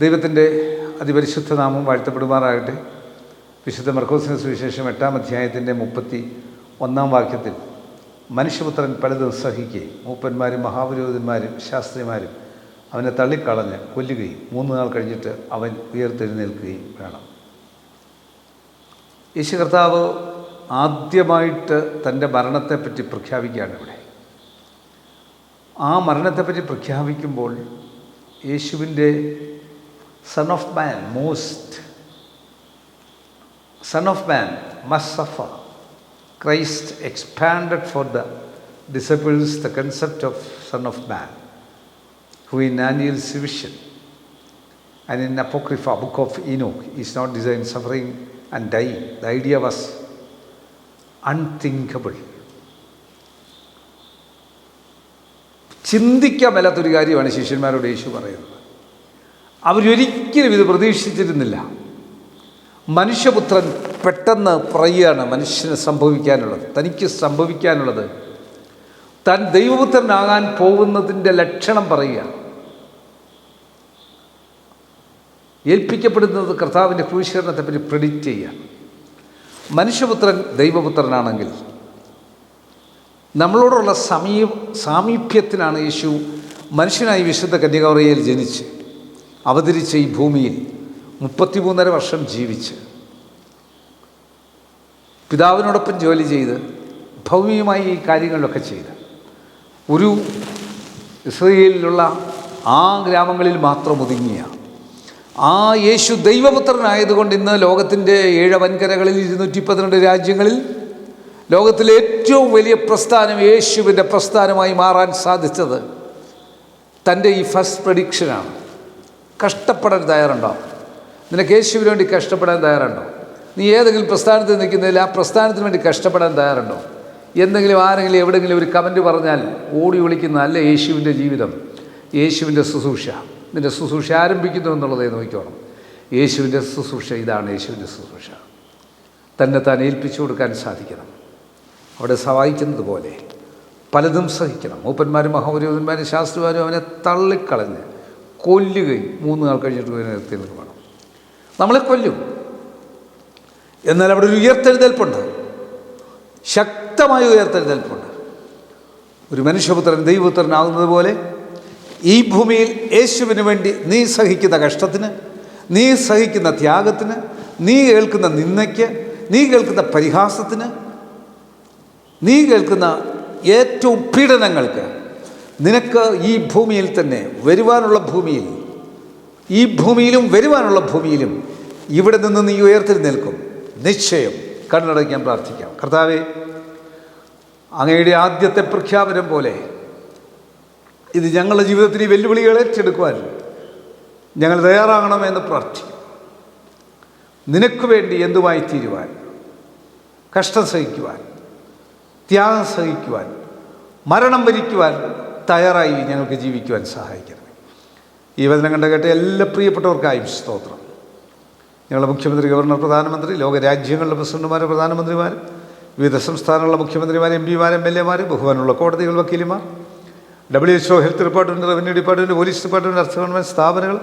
ദൈവത്തിന്റെ അതിപരിശുദ്ധ നാമം വാഴ്ത്തപ്പെടുമാറാകട്ടെ. വിശുദ്ധ മർക്കോസിന് സുവിശേഷം എട്ടാം അധ്യായത്തിന്റെ മുപ്പത്തി ഒന്നാം വാക്യത്തിൽ മനുഷ്യപുത്രൻ പലതും സഹിക്കുകയും മൂപ്പന്മാരും മഹാപുരോഹിതന്മാരും ശാസ്ത്രിമാരും അവനെ തള്ളിക്കളഞ്ഞ് കൊല്ലുകയും മൂന്ന് നാൾ കഴിഞ്ഞിട്ട് അവൻ ഉയർത്തെഴുന്നേൽക്കുകയും വേണം. യേശു കർത്താവ് ആദ്യമായിട്ട് തന്റെ മരണത്തെപ്പറ്റി പ്രഖ്യാപിക്കുകയാണ് ഇവിടെ. ആ മരണത്തെപ്പറ്റി പ്രഖ്യാപിക്കുമ്പോൾ യേശുവിന്റെ Son of man most son of man must suffer Christ expanded for the disciples the concept of son of man who in Daniel's vision and in Apocrypha, book of Enoch, is not designed suffering and dying. The idea was unthinkable. ചിന്തിക്കാൻ മേലാത്തൊരു കാര്യമാണ് ശിഷ്യന്മാരോട് യേശു പറയുന്നത് അവരൊരിക്കലും ഇത് പ്രതീക്ഷിച്ചിരുന്നില്ല. മനുഷ്യപുത്രൻ പെട്ടെന്ന് പറയുകയാണ് മനുഷ്യന് സംഭവിക്കാനുള്ളത് തനിക്ക് സംഭവിക്കാനുള്ളത്. താൻ ദൈവപുത്രനാകാൻ പോകുന്നതിന്റെ ലക്ഷണം പറയുക ഏൽപ്പിക്കപ്പെടുന്നത് കർത്താവിന്റെ ക്രൂശീകരണത്തെപ്പറ്റി പ്രെഡിക്റ്റ് ചെയ്യുക. മനുഷ്യപുത്രൻ ദൈവപുത്രനാണെങ്കിൽ നമ്മളോടുള്ള സമീ സാമീപ്യത്തിനാണ് യേശു മനുഷ്യനായി വിശുദ്ധ കന്യകവറയിൽ ജനിച്ച്. അവതരിച്ച ഈ ഭൂമിയിൽ മുപ്പത്തിമൂന്നര വർഷം ജീവിച്ച് പിതാവിനോടൊപ്പം ജോലി ചെയ്ത് ഭൗമികമായി ഈ കാര്യങ്ങളിലൊക്കെ ചെയ്ത്. ഒരു ഇസ്രയേലിലുള്ള ആ ഗ്രാമങ്ങളിൽ മാത്രം ഒതുങ്ങിയ ആ യേശു ദൈവപുത്രനായതുകൊണ്ട് ഇന്ന് ലോകത്തിന്റെ ഏഴ് വൻകരകളിൽ ഇരുന്നൂറ്റി പന്ത്രണ്ട് രാജ്യങ്ങളിൽ ലോകത്തിലെ ഏറ്റവും വലിയ പ്രസ്ഥാനം യേശുവിന്റെ പ്രസ്ഥാനമായി മാറാൻ സാധിച്ചത് തന്റെ ഈ ഫസ്റ്റ് പ്രഡിക്ഷനാണ് കഷ്ടപ്പെടാൻ തയ്യാറുണ്ടോ നിനക്ക് യേശുവിന് വേണ്ടി കഷ്ടപ്പെടാൻ തയ്യാറുണ്ടോ നീ ഏതെങ്കിലും പ്രസ്ഥാനത്തിൽ നിൽക്കുന്നതിൽ ആ പ്രസ്ഥാനത്തിന് വേണ്ടി കഷ്ടപ്പെടാൻ തയ്യാറുണ്ടോ എന്തെങ്കിലും ആരെങ്കിലും എവിടെയെങ്കിലും ഒരു കമന്റ് പറഞ്ഞാൽ ഓടി വിളിക്കുന്ന അല്ല യേശുവിന്റെ ജീവിതം യേശുവിന്റെ ശുശ്രൂഷ. നിന്റെ ശുശ്രൂഷ ആരംഭിക്കുന്നു എന്നുള്ളതേ നോക്കിക്കോണം. യേശുവിന്റെ ശുശ്രൂഷ ഇതാണ് യേശുവിന്റെ ശുശ്രൂഷ. തന്നെ താൻ ഏൽപ്പിച്ചു കൊടുക്കാൻ സാധിക്കണം. അവിടെ സഹായിക്കുന്നത് പോലെ പലതും സഹിക്കണം. മൂപ്പന്മാരും മഹാപുരോഹിതന്മാരും ശാസ്ത്രിമാരും അവനെ തള്ളിക്കളഞ്ഞ് കൊല്ലുകയും മൂന്ന് നാൾ കഴിഞ്ഞിട്ട് നിർത്തി വേണം. നമ്മളെ കൊല്ലും. എന്നാൽ അവിടെ ഒരു ഉയർത്തെഴുന്നേൽപ്പുണ്ട്. ശക്തമായ ഉയർത്തെഴുന്നേൽപ്പുണ്ട്. ഒരു മനുഷ്യപുത്രൻ ദൈവപുത്രനാകുന്നത് പോലെ ഈ ഭൂമിയിൽ യേശുവിന് വേണ്ടി നീ സഹിക്കുന്ന കഷ്ടത്തിന് നീ സഹിക്കുന്ന ത്യാഗത്തിന് നീ കേൾക്കുന്ന നിന്ദയ്ക്ക് നീ കേൾക്കുന്ന പരിഹാസത്തിന് നീ കേൾക്കുന്ന ഏറ്റവും പീഡനങ്ങൾക്ക് നിനക്ക് ഈ ഭൂമിയിൽ തന്നെ വരുവാനുള്ള ഭൂമിയിൽ ഈ ഭൂമിയിലും വരുവാനുള്ള ഭൂമിയിലും ഇവിടെ നിന്ന് നീ ഉയർത്തെഴുന്നേൽക്കും നിശ്ചയം കണ്ണടയ്ക്കാൻ പ്രാർത്ഥിക്കാം. കർത്താവെ അങ്ങയുടെ ആദ്യത്തെ പ്രഖ്യാപനം പോലെ ഇത് ഞങ്ങളുടെ ജീവിതത്തിൽ ഈ വെല്ലുവിളികൾ ഏറ്റെടുക്കുവാൻ ഞങ്ങൾ തയ്യാറാകണമെന്ന് പ്രാർത്ഥിക്കും. നിനക്ക് വേണ്ടി എന്തുമായി തീരുവാൻ? കഷ്ടം സഹിക്കുവാൻ ത്യാഗം സഹിക്കുവാൻ മരണം വരിക്കുവാൻ തയ്യാറായി ഞങ്ങൾക്ക് ജീവിക്കുവാൻ സഹായിക്കണം ഈ വചനം കണ്ട കേട്ട എല്ലാ പ്രിയപ്പെട്ടവർക്കായും സ്തോത്രം. ഞങ്ങളുടെ മുഖ്യമന്ത്രി ഗവർണർ പ്രധാനമന്ത്രി ലോകരാജ്യങ്ങളുടെ പ്രസിഡന്റുമാർ പ്രധാനമന്ത്രിമാർ വിവിധ സംസ്ഥാനങ്ങളിലെ മുഖ്യമന്ത്രിമാർ എം പിമാർ എം എൽ എമാർ ബഹുമാനുള്ള കോടതികൾ വക്കീലുമാർ WHO health department revenue department police department അർത്ഥ ഗവൺമെന്റ് സ്ഥാപനങ്ങൾ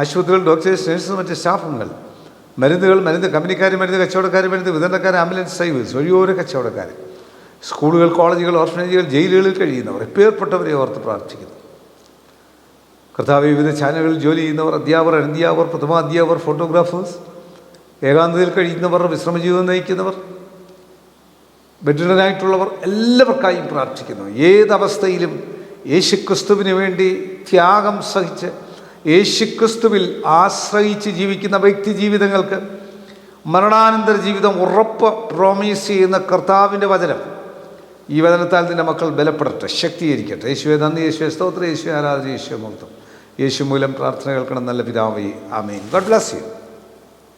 ആശുപത്രികൾ ഡോക്ടേഴ്സ് നഴ്സസ് മറ്റ് സ്റ്റാഫുകൾ മരുന്നുകൾ മരുന്ന് കമ്പനിക്കാർ മരുന്ന് കച്ചവടക്കാർ മരുന്ന് വിതരണക്കാർ ആംബുലൻസ് സൈവേഴ്സ് ഒഴിയോര കച്ചവടക്കാർ സ്കൂളുകൾ കോളേജുകൾ ഓർഫനേജുകൾ ജയിലുകളിൽ കഴിയുന്നവർ പേർപ്പെട്ടവരെ ഓർത്ത് പ്രാർത്ഥിക്കുന്നു. കർത്താവ് വിവിധ ചാനലുകളിൽ ജോലി ചെയ്യുന്നവർ അധ്യാപകർ അനധ്യാപകർ പ്രഥമാധ്യാപകർ ഫോട്ടോഗ്രാഫേഴ്സ് ഏകാന്തതയിൽ കഴിയുന്നവർ വിശ്രമജീവിതം നയിക്കുന്നവർ ബെഡിഡനായിട്ടുള്ളവർ എല്ലാവർക്കായും പ്രാർത്ഥിക്കുന്നു. ഏതവസ്ഥയിലും യേശുക്രിസ്തുവിന് വേണ്ടി ത്യാഗം സഹിച്ച് യേശുക്രിസ്തുവിൽ ആശ്രയിച്ച് ജീവിക്കുന്ന വ്യക്തി ജീവിതങ്ങൾക്ക് മരണാനന്തര ജീവിതം ഉറപ്പ് പ്രോമിസ് ചെയ്യുന്ന കർത്താവിന്റെ വചനം ഈ വചനത്താൽ നിന്റെ മക്കൾ ബലപ്പെടട്ടെ ശക്തീകരിക്കട്ടെ. യേശുവെ നന്ദി യേശുവെ സ്തോത്രം യേശു ആരാധന യേശു മുക്തം യേശു മൂലം പ്രാർത്ഥന കേൾക്കണം നല്ല പിതാവേ. ആമേൻ. God bless you.